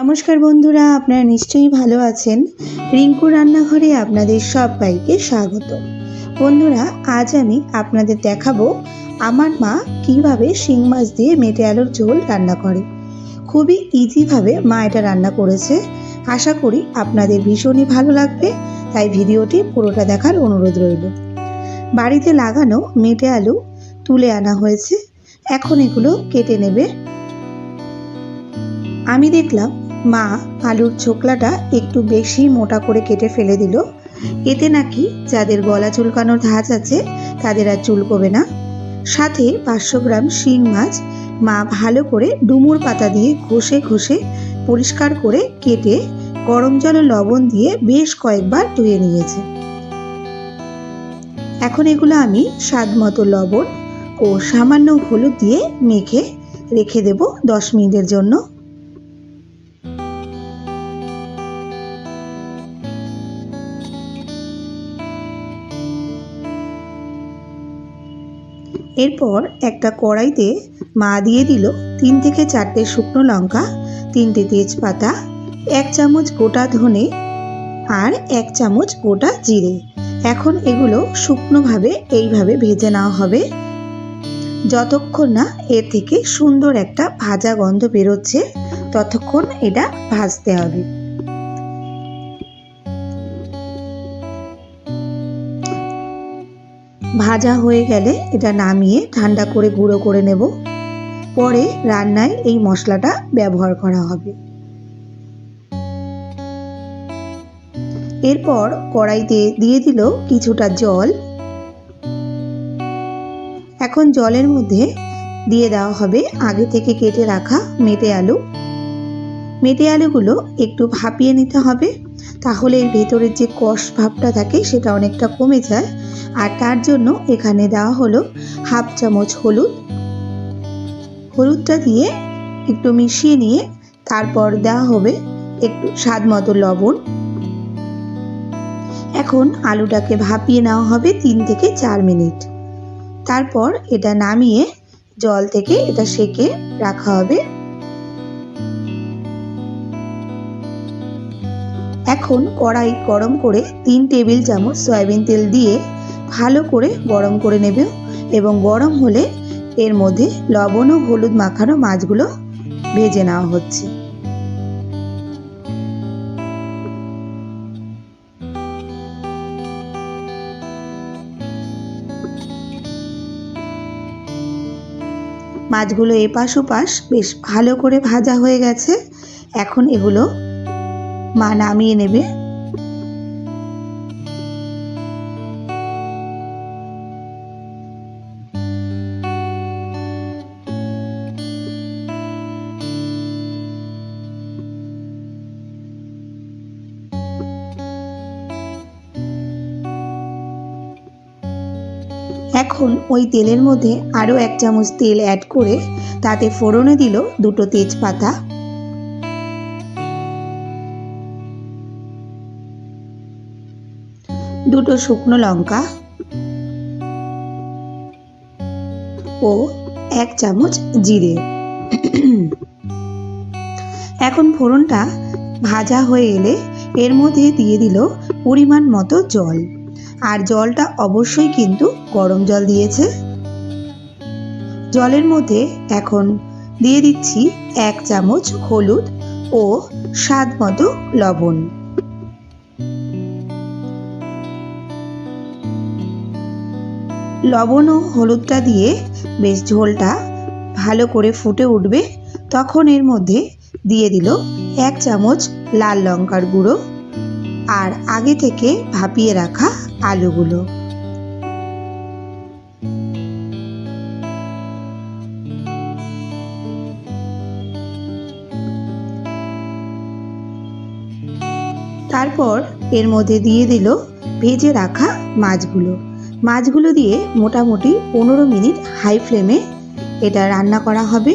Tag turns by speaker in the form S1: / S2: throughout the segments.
S1: নমস্কার বন্ধুরা, আপনারা নিশ্চয়ই ভালো আছেন। রিঙ্কু রান্নাঘরে আপনাদের সবাইকে স্বাগত। বন্ধুরা, আজ আমি আপনাদের দেখাবো আমার মা কীভাবে শিং মাছ দিয়ে মেটে আলুর ঝোল রান্না করে। খুবই ইজিভাবে মা এটা রান্না করেছে। আশা করি আপনাদের ভীষণই ভালো লাগবে, তাই ভিডিওটি পুরোটা দেখার অনুরোধ রইল। বাড়িতে লাগানো মেটে আলু তুলে আনা হয়েছে। এখন এগুলো কেটে নেবে। আমি দেখলাম মা আলুর ছোকলাটা একটু বেশি মোটা করে কেটে ফেলে দিল। এতে নাকি যাদের গলা চুলকানোর ধাঁচ আছে, তাদের আর চুলকবে না। সাথে পাঁচশো গ্রাম শিং মাছ মা ভালো করে ডুমুর পাতা দিয়ে ঘষে ঘষে পরিষ্কার করে কেটে গরম জলে লবণ দিয়ে বেশ কয়েকবার ধুয়ে নিয়েছে। এখন এগুলো আমি স্বাদ মতো লবণ ও সামান্য হলুদ দিয়ে মেখে রেখে দেব দশ মিনিটের জন্য। এরপর একটা কড়াইতে মা দিয়ে দিল তিন থেকে চারটে শুকনো লঙ্কা, তিনটে তেজপাতা, এক চামচ গোটা ধনে আর এক চামচ গোটা জিরে। এখন এগুলো শুকনোভাবে এইভাবে ভেজে নেওয়া হবে। যতক্ষণ না এর থেকে সুন্দর একটা ভাজা গন্ধ বেরোচ্ছে, ততক্ষণ এটা ভাজতে হবে। ভাজা হয়ে গেলে এটা নামিয়ে ঠান্ডা করে গুঁড়ো করে নেব। পরে রান্নায় এই মশলাটা ব্যবহার করা হবে। এরপর কড়াইতে দিয়ে দিল কিছুটা জল। এখন জলের মধ্যে দিয়ে দেওয়া হবে আগে থেকে কেটে রাখা মেটে আলু। মেটে আলুগুলো একটু ভাপিয়ে নিতে হবে। তাহলে এর ভেতরের যে কষ ভাবটা থাকে সেটা অনেকটা কমে যায়। আর তার জন্য এখানে দেওয়া হলো হাফ চামচ হলুদ। হলুদটা দিয়ে একটু মিশিয়ে নিয়ে তারপর দেওয়া হবে একটু স্বাদ মতো লবণ। এখন আলুটাকে ভাপিয়ে নেওয়া হবে তিন থেকে চার মিনিট। তারপর এটা নামিয়ে জল থেকে এটা সেকে রাখা হবে। এখন কড়াই গরম করে তিন টেবিল চামচ সয়াবিন তেল দিয়ে ভালো করে গরম করে নেবে এবং গরম হলে এর মধ্যে লবণ ও হলুদ মাখানো মাছগুলো ভেজে নেওয়া হচ্ছে। মাছগুলো এপাশ ওপাশ বেশ ভালো করে ভাজা হয়ে গেছে। এখন এগুলো মা নামিয়ে নেবে। এখন ওই তেলের মধ্যে আরও এক চামচ তেল অ্যাড করে তাতে ফোড়নে দিল দুটো তেজপাতা। দুটো শুকনো লঙ্কা ও এক চামচ জিরে। এখন ফোড়নটা ভাজা হয়ে এলে এর মধ্যে দিয়ে দিল পরিমাণ মতো জল। আর জলটা অবশ্যই কিন্তু গরম জল দিয়েছে। জলের মধ্যে এখন দিয়ে দিচ্ছি এক চামচ হলুদ ও স্বাদ মতো লবণ। লবণ ও হলুদটা দিয়ে বেশ ঝোলটা ভালো করে ফুটে উঠবে। তখন এর মধ্যে দিয়ে দিল এক চামচ লাল লঙ্কার গুঁড়ো আর আগে থেকে ভাপিয়ে রাখা আলুগুলো। তারপর এর মধ্যে দিয়ে দিল ভেজে রাখা মাছগুলো। মাছগুলো দিয়ে মোটামুটি পনেরো মিনিট হাই ফ্লেমে এটা রান্না করা হবে।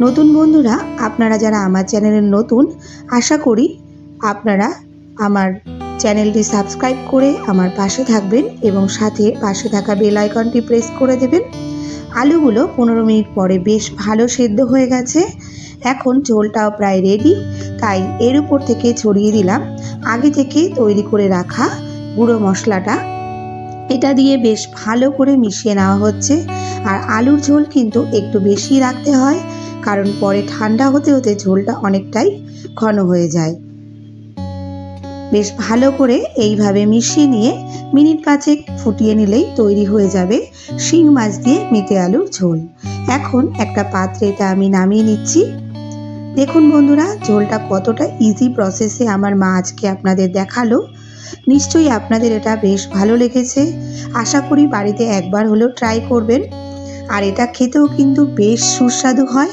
S1: নতুন বন্ধুরা, আপনারা যারা আমার চ্যানেলের নতুন, আশা করি আপনারা আমার চ্যানেলটি সাবস্ক্রাইব করে আমার পাশে থাকবেন এবং সাথে পাশে থাকা বেল আইকনটি প্রেস করে দেবেন। আলুগুলো পনেরো মিনিট পরে বেশ ভালো সেদ্ধ হয়ে গেছে। এখন ঝোলটাও প্রায় রেডি তাই এর উপর থেকে ছড়িয়ে দিলাম। আগে থেকে তৈরি করে রাখা গুঁড়ো মশলাটা এটা দিয়ে বেশ ভালো করে মিশিয়ে নেওয়া হচ্ছে। আর আলুর ঝোল কিন্তু একটু বেশি রাখতে হয়, কারণ পরে ঠান্ডা হতে হতে ঝোলটা অনেকটাই ঘন হয়ে যায়। বেশ ভালো করে এইভাবে মিশিয়ে নিয়ে মিনিট পাঁচেক ফুটিয়ে নিলেই তৈরি হয়ে যাবে শিং মাছ দিয়ে মেটে আলুর ঝোল। এখন একটা পাত্রে এটা আমি নামিয়ে নিচ্ছি। দেখুন বন্ধুরা, ঝোলটা কতটা ইজি প্রসেসে আমার মা আজকে আপনাদের দেখাল। নিশ্চয়ই আপনাদের এটা বেশ ভালো লেগেছে। আশা করি বাড়িতে একবার হলেও ট্রাই করবেন। আর এটা খেতেও কিন্তু বেশ সুস্বাদু হয়।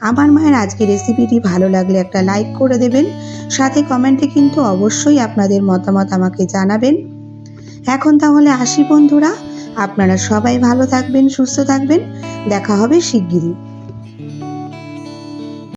S1: আমার মায়ের আজকে রেসিপিটি ভালো লাগলে একটা লাইক করে দেবেন। সাথে কমেন্টে কিন্তু অবশ্যই আপনাদের মতামত আমাকে জানাবেন। এখন তাহলে আসি বন্ধুরা। আপনারা সবাই ভালো থাকবেন, সুস্থ থাকবেন। দেখা হবে শিগগিরই।